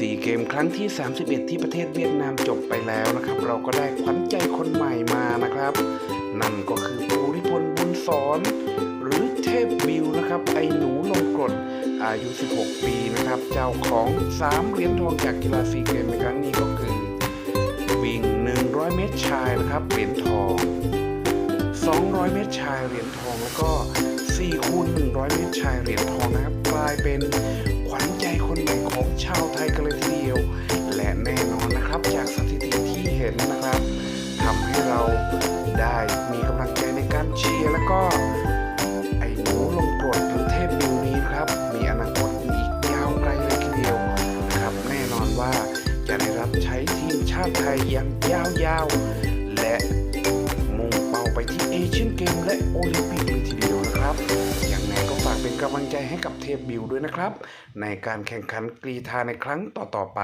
ซีเกมครั้งที่ 31 ที่ประเทศเวียดนามจบไปแล้วนะครับ เราก็ได้ขวัญใจคนใหม่มานะครับ นั่นก็คือภูริพลบุญสอนหรือเทพบิวนะครับ ไอ้หนูลงกรดอายุ 16 ปีนะครับ เจ้าของ 3 เหรียญทองจากกีฬาซีเกมในครั้งนี้ก็คือ วิ่ง 100 เมตรชายนะครับเหรียญทอง 200 เมตรชายเหรียญทองแล้วก็4คูณ100 เมตรชายเหรียญทองนะครับกลายเป็น ชาวไทยกันเลยทีเดียว และแน่นอนนะครับจากสถิติที่เห็นนะครับทำให้เราได้มีกำลังใจในการเชียร์แล้วก็ไอ้หนูลงกรดหรือเทพบิวนี้ครับ มีอนาคตอีกยาวไกลเลยทีเดียวนะครับแน่นอนว่าจะได้รับใช้ทีมชาติไทยอย่างยาวๆและมุ่งเป้าไปที่เอเชียนเกมและโอลิมปิกเลยทีเดียวำลังใจให้กับเทพบิวด้วยนะครับ ในการแข่งขันกรีธาในครั้งต่อๆไป